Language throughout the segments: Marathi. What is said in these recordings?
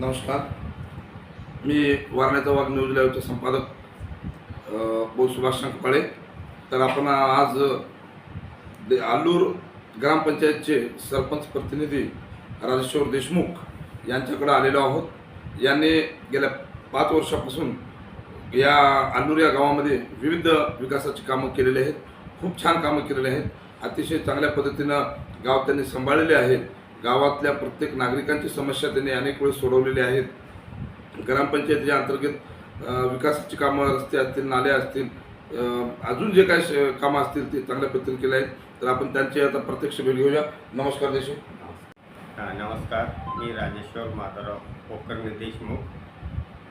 नमस्कार. मी वारण्याचा वाघ न्यूज लाईव्हचे संपादक बो सुभाष काळे तर आपण आज दे- आलूर ग्रामपंचायतचे सरपंच प्रतिनिधी राजेश्वर देशमुख यांच्याकडे आलेलो आहोत. यांनी गेल्या पाच वर्षापासून या आलूर या गावामध्ये विविध विकासाची कामं केलेली आहेत. खूप छान कामं केलेली आहेत. अतिशय चांगल्या पद्धतीनं गाव त्यांनी सांभाळलेले आहेत. गावातल्या प्रत्येक नागरिकांची समस्या त्यांनी अनेक वेळेस सोडवलेल्या आहेत. ग्रामपंचायतीच्या अंतर्गत विकासाची कामं रस्ते असतील नाले असतील अजून जे काही श- कामं असतील ते चांगल्या पद्धतीने केले आहेत. तर आपण त्यांची आता प्रत्यक्ष भेट घेऊया. नमस्कार देशमुख. नमस्कार. मी राजेश्वर माधवराव कोकर्णे देशमुख.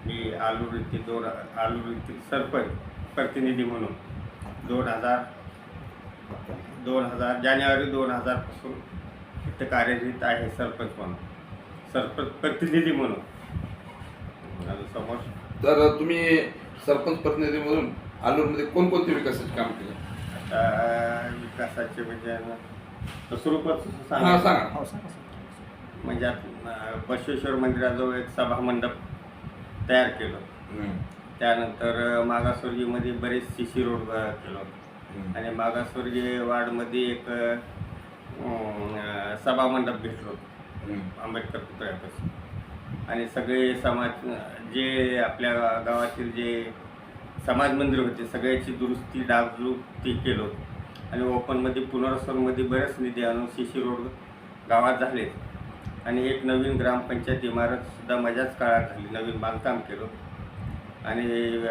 मी आलूर येथील दोन आलूर येथील सरपंच प्रतिनिधी म्हणून दोन हजार दोन हजार जानेवारी दोन हजारपासून इथं कार्यरत आहे सरपंच म्हणून. सरपंच प्रतिनिधी म्हणून. आणि समोर. तर तुम्ही सरपंच प्रतिनिधी म्हणून आलूरमध्ये कोणकोणते विकासाची काम केले? आता विकासाचे म्हणजे न- स्वरूपच हा सांगा. सांगा म्हणजे आता, अं, बसवेश्वर मंदिराजवळ एक सभा मंडप तयार केलं. हम्म. त्यानंतर अं, मागासवर्गीयमध्ये बरेच सी सी रोड केलं. हम्म. आणि मागासवर्गीय वार्डमध्ये एक अं, सभा मंडप घेतलं हम्म. आंबेडकर पुतळ्यापासून. आणि सगळे समाज जे आपल्या गावातील जे समाज मंदिर होते सगळ्याची दुरुस्ती डागडुजी केलं होतं. आणि ओपनमध्ये पुनर्वसनमध्ये बरेच निधी आणून सी सी रोड गावात झाले आणि एक नवीन ग्रामपंचायत इमारतसुद्धा माझ्याच काळात झाली. नवीन बांधकाम केलं आणि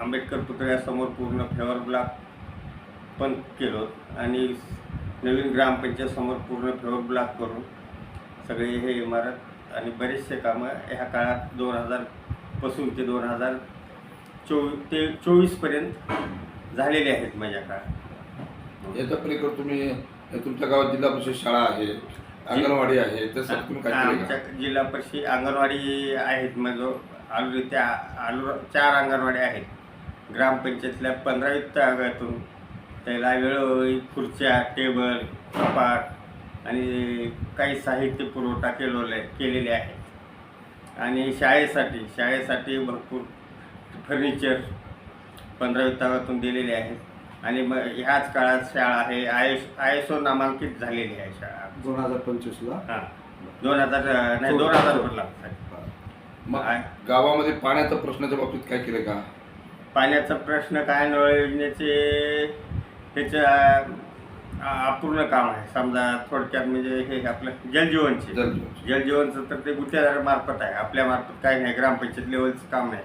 आंबेडकर पुतळ्यासमोर पूर्ण फ्लेवर ब्लॉक पण केलं आणि नवीन ग्रामपंचायत समोर पूर्ण फ्लेवर ब्लॉक करून सगळे हे इमारत आणि बरेचसे कामं ह्या काळात दोन हजारपासून ते दोन हजार चोवीस ते चोवीसपर्यंत झालेले आहेत माझ्या काळात. याच्या पलीकडे तुम्ही तुमच्या गावात जिल्हा परिषद शाळा आहे अंगणवाडी आहे त्यासाठी तुम्ही काय केले आमच्या का जिल्हा परिषद अंगणवाडी आहेत म्हणजे आलू त्या आलू चार अंगणवाडी आहेत. ग्रामपंचायतल्या पंधरा वित्तागातून त्याला वेळोवेळी खुर्च्या टेबल कपाट आणि काही साहित्य पुरवठा केलेले केलेले आहे. आणि शाळेसाठी शाळेसाठी भरपूर फर्निचर पंधरा वित्तागातून दिलेले आहेत आणि मग ह्याच काळात शाळा आहे I S I S O नामांकित झालेली आहे शाळा. दोन हजार पंचवीसला हां. दोन हजार नाही दोन हजार पडला मग. गावामध्ये पाण्याच्या प्रश्नाच्या बाबतीत काय केलं का? पाण्याचा प्रश्न काय? नळ योजनेचे ह्याचं अपूर्ण काम आहे. समजा थोडक्यात म्हणजे हे आपलं जलजीवनचे. जलजीवन. जलजीवनचं तर ते गुत्तेदार मार्फत आहे. आपल्या मार्फत काही नाही. ग्रामपंचायत लेवलचं काम नाही.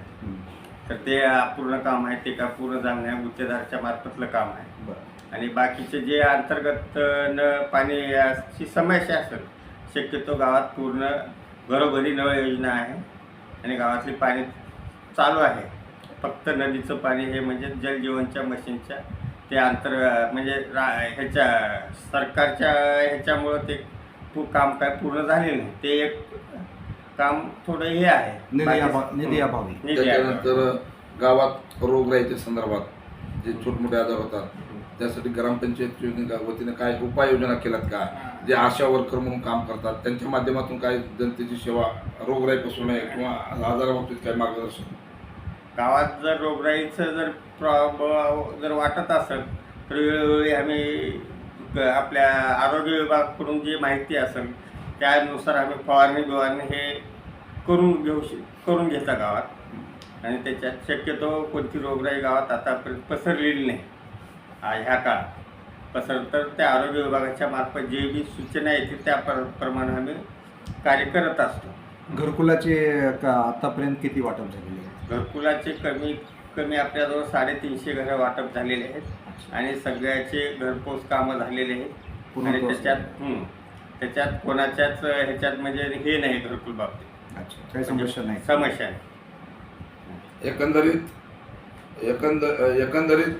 तर ते अपूर्ण काम आहे. ते का पूर्ण झालं नाही? गुत्तेदारच्या मार्फतलं काम आहे. बरं. आणि बाकीचे जे अंतर्गत अ, न पाण्याची समस्या असेल शक्यतो गावात पूर्ण घरोघरी नळ योजना आहे. आणि गावातली पाणी चालू आहे. फक्त नदीचं पाणी हे म्हणजे जलजीवनच्या मशीनच्या ते आंतर म्हणजे रा ह्याच्या सरकारच्या ह्याच्यामुळं ते पू काम काय पूर्ण झालेलं नाही. ते एक काम थोडं हे आहे. निधी अभा- निधी अभावी. निधी अभावी. त्याच्यानंतर गावात रोगराईच्या संदर्भात जे छोटमोठे आजार होतात त्यासाठी ग्रामपंचायत योजने वतीने काय उपाययोजना केल्यात का? जे आशा वर्कर म्हणून काम करतात त्यांच्या माध्यमातून काय जनतेची सेवा रोगराईपासून आहे किंवा आजाराबाबतीत काय मार्गदर्शन? गावात जर रोगराईचं जर प्रॉब जर वाटत असेल तर वेळोवेळी आम्ही आपल्या आरोग्य विभागाकडून जी माहिती असेल त्यानुसार आम्ही फवारणी बिवारणी हे करून घेऊ श करून घेता गावात. आणि त्याच्यात शक्यतो कोणती रोगराई गावात आतापर्यंत पसरलेली नाही. ह्या काळात. पसर तर त्या आरोग्य विभागाच्या मार्फत जे बी सूचना येतील त्या प्र प्रमाणे आम्ही कार्य करत असतो. घरकुलाचे का आतापर्यंत किती वाटप झालेले आहे घरकुलाचे कमी कमी आपल्याजवळ साडेतीनशे घरं वाटप झालेले आहेत. आणि सगळ्याचे घरपोच कामं झालेले आहेत. आणि पुनर्वसन. त्याच्यात हं, त्याच्यात कोणाच्याच ह्याच्यात म्हणजे हे नाही घरकुल बाबतीत. अच्छा काही समस्या नाही. समस्या नाही. एकंदरीत एकंद एकंदरीत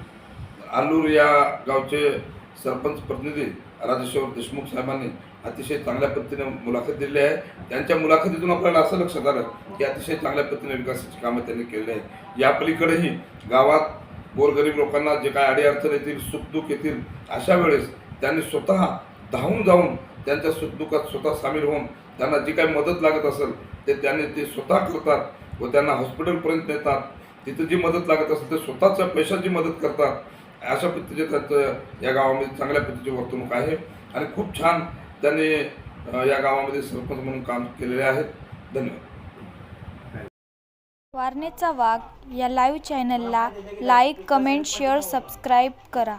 आलूर या गावचे सरपंच प्रतिनिधी राजेश्वर देशमुख साहेबांनी अतिशय चांगल्या पद्धतीने मुलाखत दिली आहे. त्यांच्या मुलाखतीतून आपल्याला असं लक्षात आलं की अतिशय चांगल्या पद्धतीने विकासाची कामं त्यांनी केलेली आहेत. या पलीकडेही गावात गोरगरीब लोकांना जे काय अडीअडचण येतील सुखदुःख येतील अशा वेळेस त्यांनी स्वतः धावून जाऊन त्यांच्या सुखदुःखात स्वतः सामील होऊन त्यांना जी काही मदत लागत असेल ते त्यांनी ते स्वतः करतात व त्यांना हॉस्पिटलपर्यंत नेतात. तिथं जी मदत लागत असेल ते स्वतःच्या पैशाची मदत करतात. अशा पद्धतीचे त्यांचं या गावामध्ये चांगल्या पद्धतीची वर्तणूक आहे. आणि खूप छान त्यांनी या गावामध्ये सरपंच म्हणून काम केलेले आहेत. धन्यवाद. वारणेचा वाघ या लाईव्ह चॅनलला लाईक कमेंट शेअर सबस्क्राईब करा.